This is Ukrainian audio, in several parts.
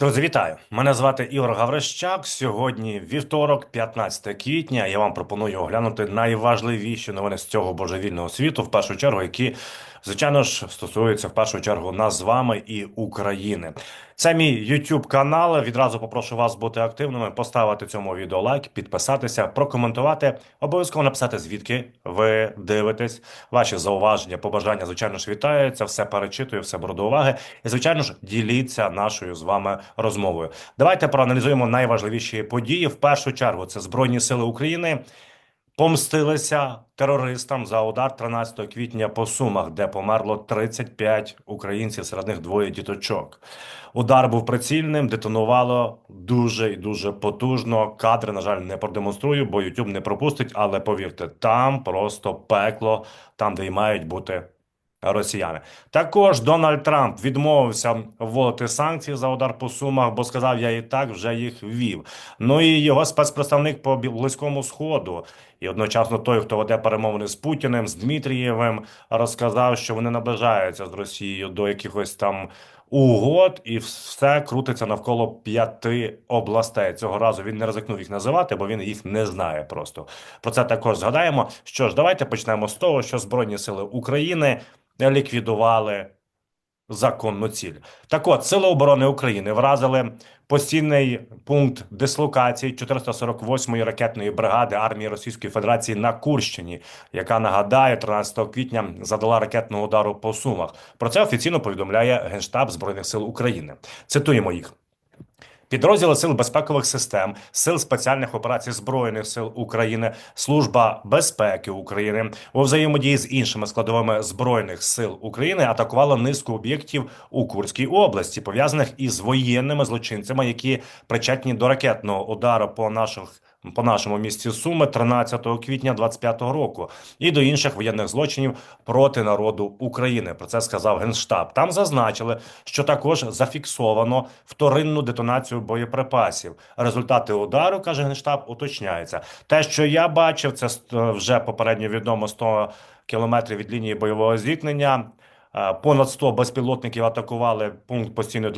Друзі, вітаю! Мене звати Ігор Гаврищак. Сьогодні вівторок, 15 квітня. Я вам пропоную оглянути найважливіші новини з цього божевільного світу, в першу чергу, які, звичайно ж, стосуються в першу чергу нас з вами і України. Це мій YouTube канал. Відразу попрошу вас бути активними, поставити цьому відео лайк, підписатися, прокоментувати, обов'язково написати, звідки ви дивитесь. Ваші зауваження, побажання, звичайно ж, вітаються. Все перечитую, все беру до уваги. І, звичайно ж, діліться нашою з вами розмовою. Давайте проаналізуємо найважливіші події. В першу чергу це Збройні Сили України. Помстилися терористам за удар 13 квітня по Сумах, де померло 35 українців, серед них двоє діточок. Удар був прицільним, детонувало дуже і дуже потужно. Кадри, на жаль, не продемонструю, бо YouTube не пропустить. Але повірте, там просто пекло, там, де й мають бути росіяни. Також Дональд Трамп відмовився вводити санкції за удар по сумах, бо сказав, я і так вже їх ввів. Ну і його спецпредставник по близькому сходу, і одночасно той, хто веде перемовини з Путіним, з Дмитрієвим, розказав, що вони наближаються з Росією до якихось там. Угод і все крутиться навколо п'яти областей. Цього разу він не ризикнув їх називати, бо він їх не знає. Просто про це також згадаємо. Що ж, давайте почнемо з того, що Збройні Сили України ліквідували законну ціль. Так от, Сили оборони України вразили постійний пункт дислокації 448-ї ракетної бригади армії Російської Федерації на Курщині, яка нагадає 13 квітня задала ракетного удару по сумах. Про це офіційно повідомляє Генштаб Збройних сил України. Цитуємо їх. Підрозділи сил безпекових систем, сил спеціальних операцій збройних сил України, служба безпеки України у взаємодії з іншими складовими збройних сил України атакувала низку об'єктів у Курській області, пов'язаних із воєнними злочинцями, які причетні до ракетного удару по наших по нашому місті Суми 13 квітня 25-го року і до інших воєнних злочинів проти народу України. Про це сказав генштаб. Там зазначили, що також зафіксовано вторинну детонацію боєприпасів. Результати удару каже генштаб, уточняється. Те, що я бачив, це вже попередньо відомо 100 кілометрів від лінії бойового зіткнення. Е, понад 100 безпілотників атакували пункт постійної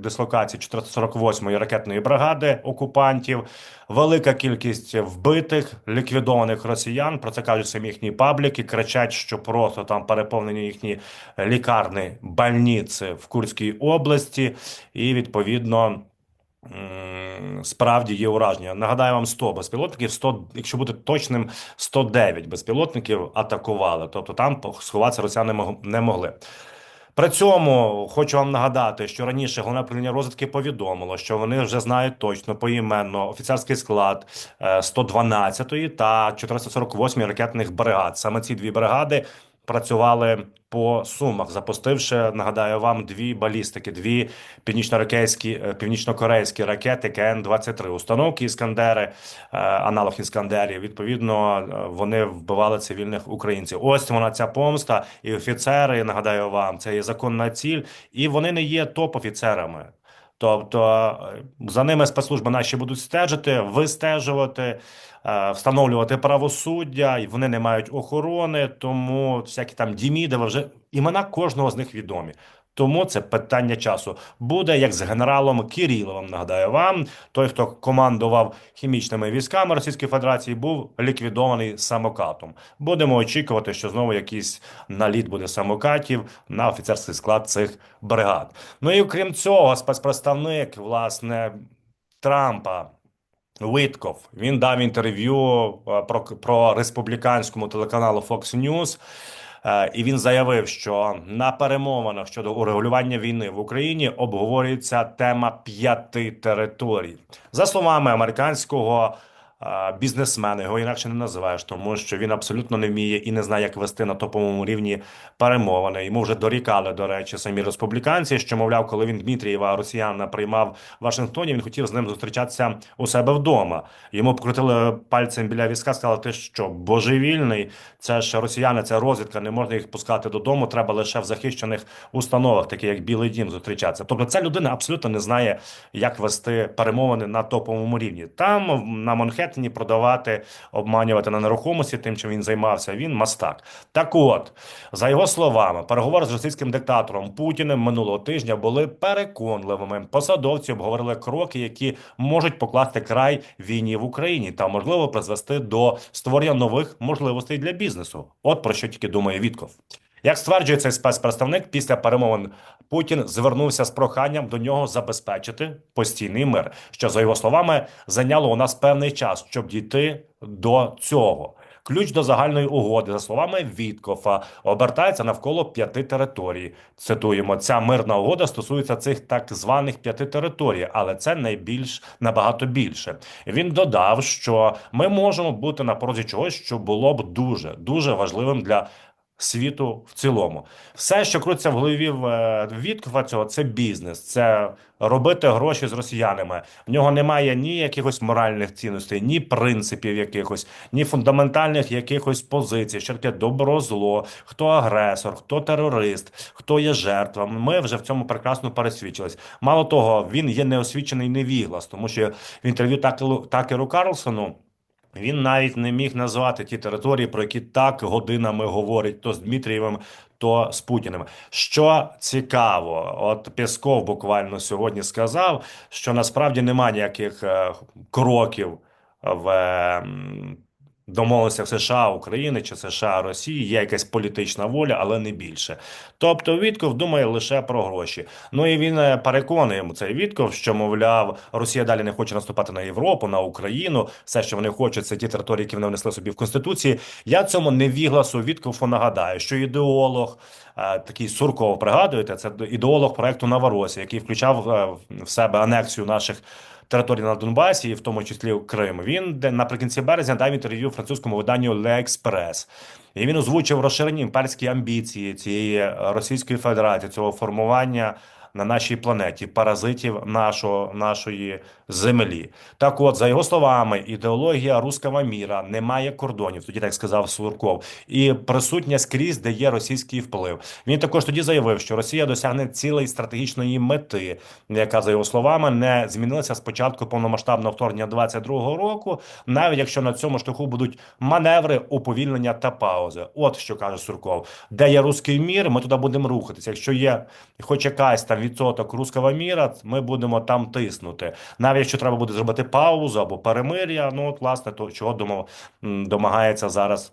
дислокації 448-ї ракетної бригади окупантів. Велика кількість вбитих ліквідованих росіян. Про це кажуть самі їхні пабліки. Кричать, що просто там переповнені їхні лікарні, больниці в Курській області, і відповідно справді є ураження. Нагадаю вам 100 безпілотників, 100, якщо бути точним, 109 безпілотників атакували. Тобто там сховатися росіяни не могли. При цьому хочу вам нагадати, що раніше головне управління розвідки повідомило, що вони вже знають точно поіменно офіцерський склад 112-ї е, та 448 ракетних бригад. Саме ці дві бригади працювали по сумах, запустивши, нагадаю вам, дві балістики, дві північно-корейські е, північно-корейські ракети КН 23 установки іскандери, е, аналог іскандерів. Відповідно, е, вони вбивали цивільних українців. Ось вона ця помста, і офіцери. Нагадаю вам, це є законна ціль, і вони не є топ-офіцерами. Тобто за ними спецслужби наші будуть стежити, вистежувати, е, встановлювати правосуддя, і вони не мають охорони, тому всякі там Дімідови вже імена кожного з них відомі. Тому це питання часу буде як з генералом Кириловим. Нагадаю вам, той, хто командував хімічними військами Російської Федерації, був ліквідований самокатом. Будемо очікувати, що знову якийсь наліт буде самокатів на офіцерський склад цих бригад. Ну і окрім цього, спецпредставник власне Трампа. Витков він дав інтерв'ю е, про про республіканському телеканалу Fox News. Е, і він заявив, що на перемовинах щодо урегулювання війни в Україні обговорюється тема п'яти територій. За словами американського бізнесмена, його інакше не називаєш, тому що він абсолютно не вміє і не знає, як вести на топовому рівні перемовини. Йому вже дорікали, до речі, самі республіканці, що мовляв, коли він Дмитрієва Росіяна приймав в Вашингтоні, він хотів з ним зустрічатися у себе вдома. Йому покрутили пальцем біля візка, сказали, ти що божевільний, це ж росіяни, це розвідка, не можна їх пускати додому. Треба лише в захищених установах, такі як Білий Дім, зустрічатися. Тобто, ця людина абсолютно не знає, як вести перемовини на топовому рівні. Там на Монхе ракет, продавати, обманювати на нерухомості, тим, чим він займався. Він мастак. Так от, за його словами, переговори з російським диктатором Путіним минулого тижня були переконливими. Посадовці обговорили кроки, які можуть покласти край війні в Україні та можливо призвести до створення нових можливостей для бізнесу. От про що тільки думає Вітков. Як стверджує цей спецпредставник, після перемовин Путін звернувся з проханням до нього забезпечити постійний мир, що за його словами зайняло у нас певний час, щоб дійти до цього. Ключ до загальної угоди, за словами Віткофа, обертається навколо п'яти територій. Цитуємо, ця мирна угода стосується цих так званих п'яти територій, але це найбільш набагато більше. Він додав, що ми можемо бути на порозі чогось, що було б дуже дуже важливим для світу в цілому. Все, що крутиться в голові е, цього, це бізнес, це робити гроші з росіянами. В нього немає ні якихось моральних цінностей, ні принципів якихось, ні фундаментальних якихось позицій, що таке добро, зло, хто агресор, хто терорист, хто є жертва. Ми вже в цьому прекрасно пересвідчились. Мало того, він є неосвічений невіглас, тому що в інтерв'ю Такеру Карлсону. Він навіть не міг назвати ті території, про які так годинами говорить то з Дмитрієвим, то з Путіним. Що цікаво, от Пєсков буквально сьогодні сказав, що насправді немає ніяких е, кроків в домовленостях США України чи США Росії є якась політична воля, але не більше. Тобто Вітков думає лише про гроші. Ну і він е, переконує цей Вітков, що мовляв, Росія далі не хоче наступати на Європу, на Україну. Все, що вони хочуть, це ті території, які вони внесли собі в конституції. Я цьому невігласу Віткову нагадаю, що ідеолог. Е, такий Сурков пригадуєте, це ідеолог проекту Новоросія, який включав е, в себе анексію наших територій на Донбасі, і в тому числі Крим. Він наприкінці березня дав інтерв'ю французькому виданню Express. І він озвучив розширені імперські амбіції цієї Російської Федерації, цього формування на нашій планеті, паразитів нашого, нашої землі. Так, от, за його словами, ідеологія руского міра не має кордонів, тоді так сказав Сурков, і присутня скрізь, де є російський вплив. Він також тоді заявив, що Росія досягне цілої стратегічної мети, яка за його словами не змінилася з початку повномасштабного вторгнення 22-го року, навіть якщо на цьому шляху будуть маневри, уповільнення та паузи. От що каже Сурков, де є руський мір, ми туди будемо рухатися. Якщо є хоч якась там відсоток руского міра, ми будемо там тиснути. Навіть якщо треба буде зробити паузу або перемир'я, ну от власне то чого домагається зараз.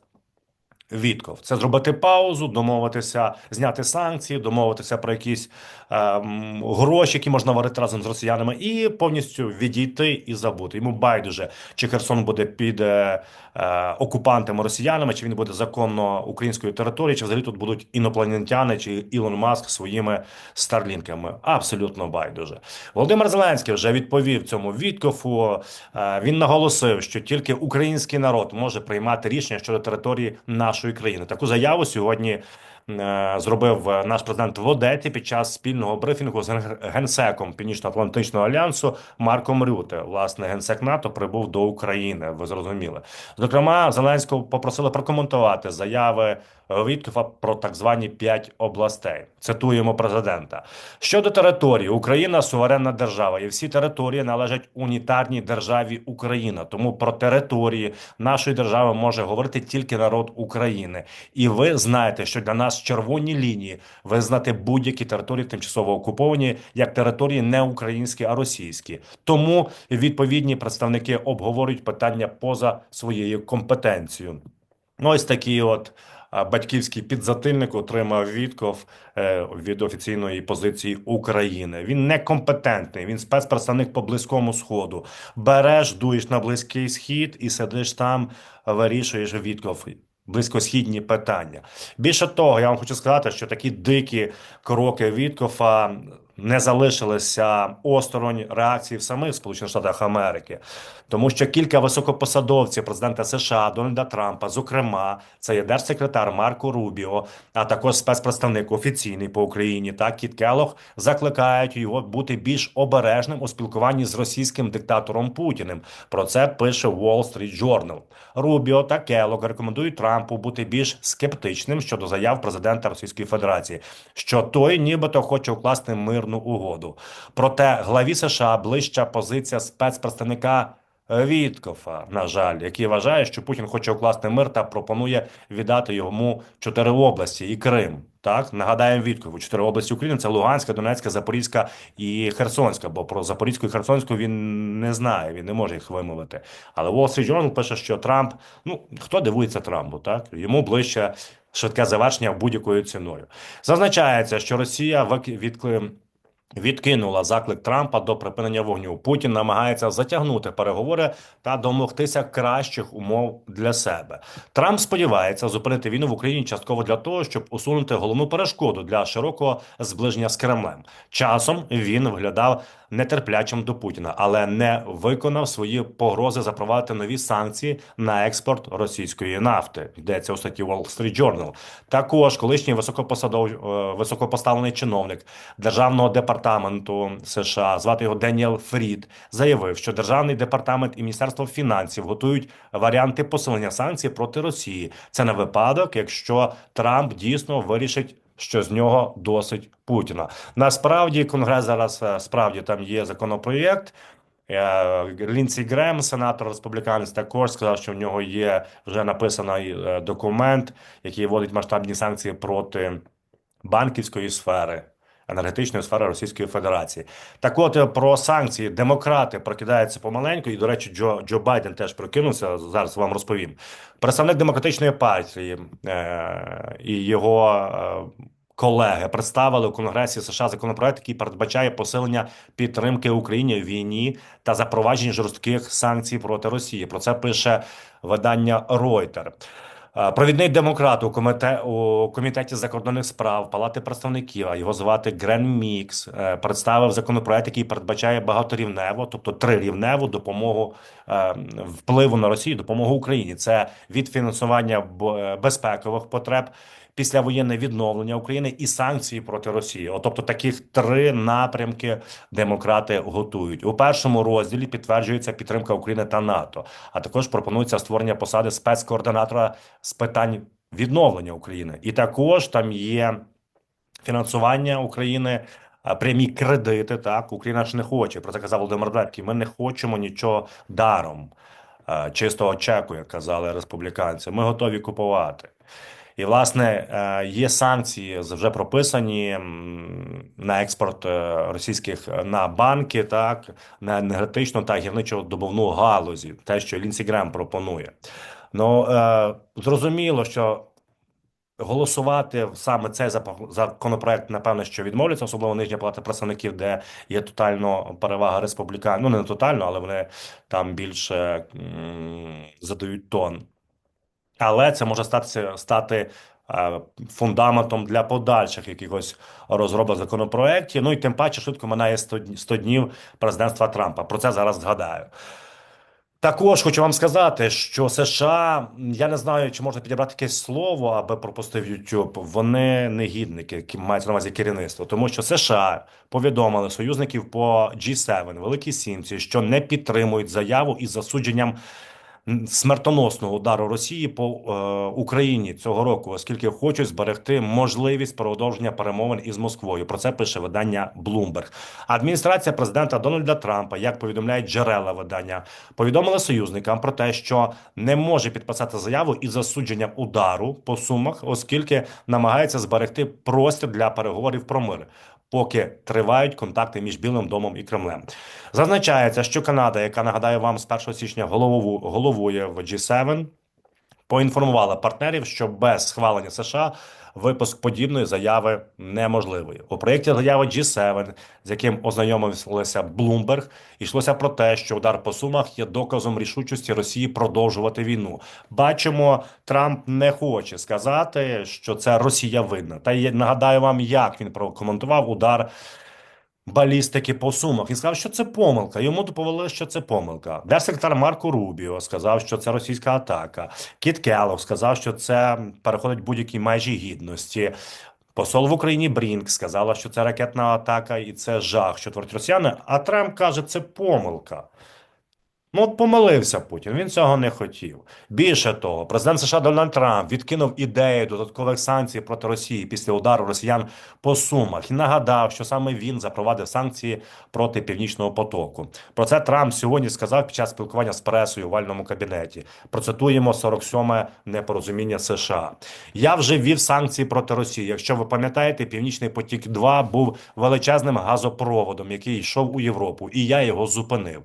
Вітков це зробити паузу, домовитися, зняти санкції, домовитися про якісь е, гроші, які можна варити разом з росіянами, і повністю відійти і забути. Йому байдуже, чи Херсон буде під е, е, окупантами росіянами, чи він буде законно українською територією, чи взагалі тут будуть інопланетяни, чи Ілон Маск своїми старлінками. Абсолютно байдуже. Володимир Зеленський вже відповів цьому Віткову. Е, він наголосив, що тільки український народ може приймати рішення щодо території нашої країни. Таку заяву сьогодні зробив наш президент в Одеті під час спільного брифінгу з генсеком Північно-Атлантичного альянсу Марком Рюте. Власне, генсек НАТО прибув до України. Ви зрозуміли. Зокрема, Зеленського попросили прокоментувати заяви Віткофа про так звані п'ять областей. Цитуємо президента щодо території. Україна суверенна держава, і всі території належать унітарній державі Україна. Тому про території нашої держави може говорити тільки народ України. І ви знаєте, що для нас нас червоні лінії визнати будь-які території тимчасово окуповані як території не українські, а російські. Тому відповідні представники обговорюють питання поза своєю компетенцією. Ну, ось такі от. Батьківський підзатильник отримав Вітков е, від офіційної позиції України. Він некомпетентний. Він спецпредставник по близькому сходу. Береш, дуєш на близький схід і сидиш там, вирішуєш Вітков близькосхідні питання. Більше того, я вам хочу сказати, що такі дикі кроки Віткофа не залишилися осторонь реакції в самих Сполучених Штатах Америки, тому що кілька високопосадовців президента США Дональда Трампа, зокрема, це є держсекретар Марко Рубіо, а також спецпредставник офіційний по Україні та Кіт Келох, закликають його бути більш обережним у спілкуванні з російським диктатором Путіним. Про це пише Wall Street Journal. Рубіо та Келох рекомендують Трампу бути більш скептичним щодо заяв президента Російської Федерації, що той, нібито, хоче укласти мирну угоду. Проте главі США ближча позиція спецпредставника Віткофа, на жаль, який вважає, що Путін хоче укласти мир та пропонує віддати йому чотири області і Крим. Так нагадаємо Віткову. Чотири області України це Луганська, Донецька, Запорізька і Херсонська. Бо про Запорізьку і Херсонську він не знає, він не може їх вимовити. Але Wall Street Journal пише, що Трамп, ну хто дивується Трампу, так йому ближче швидке завершення будь-якою ціною. Зазначається, що Росія відкликає Відкинула заклик Трампа до припинення вогню. Путін намагається затягнути переговори та домогтися кращих умов для себе. Трамп сподівається зупинити війну в Україні частково для того, щоб усунути головну перешкоду для широкого зближення з Кремлем. Часом він виглядав нетерплячим до Путіна, але не виконав свої погрози запровадити нові санкції на експорт російської нафти. Йдеться у статті Wall Street Journal. Також колишній високопосадовий е, високопоставлений чиновник державного департаменту США, звати його Деніел Фрід, заявив, що державний департамент і міністерство фінансів готують варіанти посилення санкцій проти Росії. Це на випадок, якщо Трамп дійсно вирішить що з нього досить Путіна. Насправді конгрес зараз е, справді там є законопроєкт. Е, Лінсі Грем, сенатор республіканець, також сказав, що в нього є вже написаний е, документ, який вводить масштабні санкції проти банківської сфери енергетичної сфери Російської Федерації. Так, от е, про санкції демократи прокидаються помаленьку, і до речі, Джо Джо Байден теж прокинувся. Зараз вам розповім. Представник демократичної партії е, і його. Е, Колеги представили у Конгресі США законопроект, який передбачає посилення підтримки Україні в війні та запровадження жорстких санкцій проти Росії. Про це пише видання Reuters. Провідний демократ у комітеті у комітеті закордонних справ Палати представників, а його звати Грен Мікс, е, представив законопроект, який передбачає багаторівневу, тобто трирівневу допомогу е, впливу на Росію, допомогу Україні. Це від фінансування е, безпекових потреб післявоєнне відновлення України і санкції проти Росії. От, тобто таких три напрямки демократи готують у першому розділі. Підтверджується підтримка України та НАТО. А також пропонується створення посади спецкоординатора з питань відновлення України, і також там є фінансування України. Прямі кредити так Україна ж не хоче. Про це казав Володимир Зеленський. Ми не хочемо нічого даром, чистого чеку, як казали республіканці. Ми готові купувати. І власне е, є санкції вже прописані на експорт е, російських е, на банки, так на енергетичну та гірничо-добовну галузі, те, що Лінсі Грем пропонує. Ну зрозуміло, що. Голосувати саме цей законопроект, напевно, що відмовляться, особливо нижня палата представників, де є тотально перевага республікан. Ну не тотально, але вони там більше задають тон але це може статися стати е, фундаментом для подальших якихось розробок законопроєктів. Ну і тим паче швидко минає 100 днів президентства Трампа. Про це зараз згадаю. Також хочу вам сказати, що США я не знаю, чи можна підібрати якесь слово, аби пропустив YouTube, Вони негідники, які мають на увазі керівництво, тому що США повідомили союзників по G7, Великій Сімці, що не підтримують заяву із засудженням смертоносного удару Росії по е, Україні цього року, оскільки хочуть зберегти можливість продовження перемовин із Москвою. Про це пише видання Bloomberg. Адміністрація президента Дональда Трампа, як повідомляють джерела видання, повідомила союзникам про те, що не може підписати заяву із засудженням удару по сумах, оскільки намагається зберегти простір для переговорів про мир поки тривають контакти між Білим домом і Кремлем. Зазначається, що Канада, яка нагадаю вам з 1 січня голову головує в G7, поінформувала партнерів, що без схвалення США випуск подібної заяви неможливий. У проєкті заяви G7, з яким ознайомився Bloomberg, йшлося про те, що удар по сумах є доказом рішучості Росії продовжувати війну. Бачимо, Трамп не хоче сказати, що це Росія винна. Та я нагадаю вам, як він прокоментував удар балістики по сумах. Він сказав, що це помилка. Йому доповіли, що це помилка. Держсекретар Марко Рубіо сказав, що це російська атака. Кіт Келлог сказав, що це переходить будь-які межі гідності. Посол в Україні Брінк сказала, що це ракетна атака і це жах, що творять росіяни. А Трамп каже, це помилка. Ну, от помилився Путін, він цього не хотів. Більше того, президент США Дональд Трамп відкинув ідею додаткових санкцій проти Росії після удару росіян по сумах і нагадав, що саме він запровадив санкції проти північного потоку. Про це Трамп сьогодні сказав під час спілкування з пресою у вальному кабінеті. Процитуємо 47-ме непорозуміння США. Я вже ввів санкції проти Росії. Якщо ви пам'ятаєте, Північний потік 2 був величезним газопроводом, який йшов у Європу, і я його зупинив.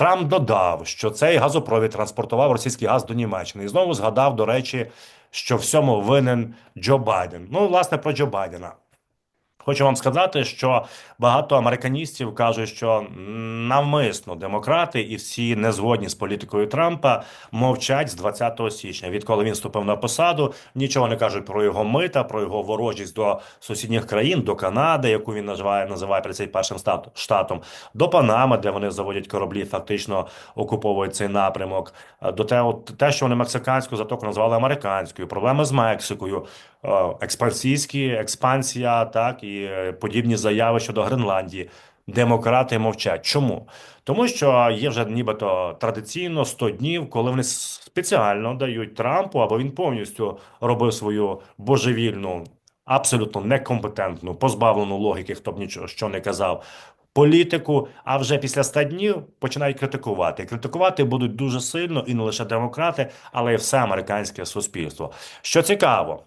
Трамп додав, що цей газопровід транспортував російський газ до Німеччини і знову згадав, до речі, що всьому винен Джо Байден. Ну, власне, про Джо Байдена. Хочу вам сказати, що багато американістів кажуть, що навмисно демократи і всі не згодні з політикою Трампа мовчать з 20 січня. Відколи він вступив на посаду, нічого не кажуть про його мита, про його ворожість до сусідніх країн, до Канади, яку він називає називає 51 штатом, до Панами, де вони заводять кораблі, фактично окуповують цей напрямок. До те, те, що вони мексиканську затоку назвали американською, проблеми з Мексикою. Експансійські експансія, так і е, подібні заяви щодо Гренландії. Демократи мовчать. Чому? Тому що є вже нібито традиційно 100 днів, коли вони спеціально дають Трампу, або він повністю робив свою божевільну, абсолютно некомпетентну, позбавлену логіки, хто б нічого що не казав. Політику, а вже після 100 днів починають критикувати. Критикувати будуть дуже сильно і не лише демократи, але й все американське суспільство. Що цікаво,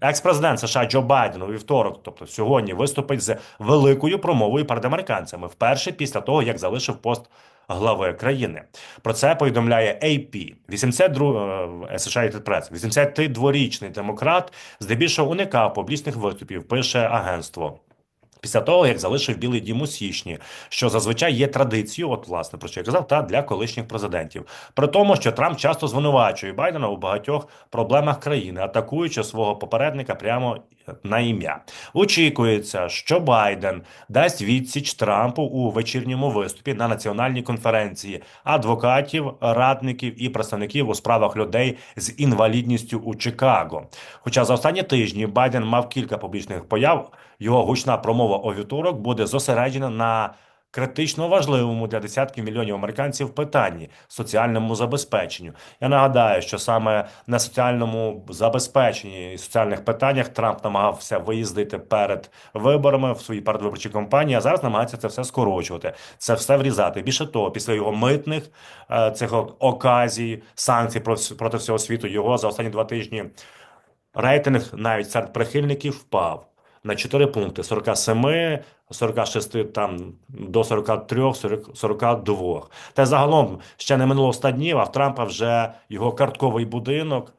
Екс-президент США Джо Байден у вівторок, тобто сьогодні, виступить з великою промовою перед американцями вперше після того, як залишив пост глави країни. Про це повідомляє AP. 82 Associated Press. 82-річний демократ здебільшого уникав публічних виступів. Пише агентство. Після того, як залишив Білий Дім у січні, що зазвичай є традицією, от власне про що я казав, та для колишніх президентів, при тому, що Трамп часто звинувачує Байдена у багатьох проблемах країни, атакуючи свого попередника прямо на ім'я. Очікується, що Байден дасть відсіч Трампу у вечірньому виступі на національній конференції адвокатів, радників і представників у справах людей з інвалідністю у Чикаго. Хоча за останні тижні Байден мав кілька публічних появ, його гучна промова у вівторок буде зосереджена на критично важливому для десятків мільйонів американців питанні соціальному забезпеченню. Я нагадаю, що саме на соціальному забезпеченні і соціальних питаннях Трамп намагався виїздити перед виборами в своїй передвиборчій кампанії, а зараз намагається це все скорочувати, це все врізати. Більше того, після його митних е, цих оказій, санкцій проти всього світу його за останні два тижні рейтинг навіть серед прихильників впав на 4 пункти: 47, 46 там до 43, 40, 42. Та загалом ще не минуло 100 днів, а в Трампа вже його картковий будинок.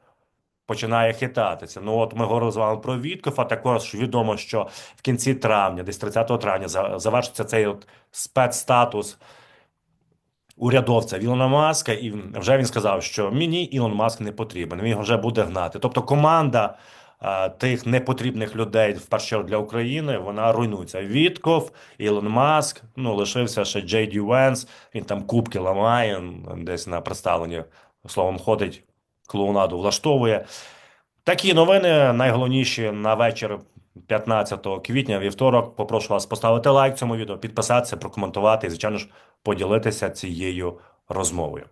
Починає хитатися. Ну от ми говорили з вами про Вітков, а також відомо, що в кінці травня, десь 30 травня, завершиться цей от спецстатус урядовця Ілона Маска, і вже він сказав, що мені Ілон Маск не потрібен. Він вже буде гнати. Тобто команда тих непотрібних людей в першу для України вона руйнується. Вітков, Ілон Маск, ну лишився ще Джей Ді Венс, він там кубки ламає, десь на представленні словом ходить, клоунаду влаштовує. Такі новини найголовніші на вечір 15 квітня, вівторок. Попрошу вас поставити лайк цьому відео, підписатися, прокоментувати і, звичайно ж, поділитися цією розмовою.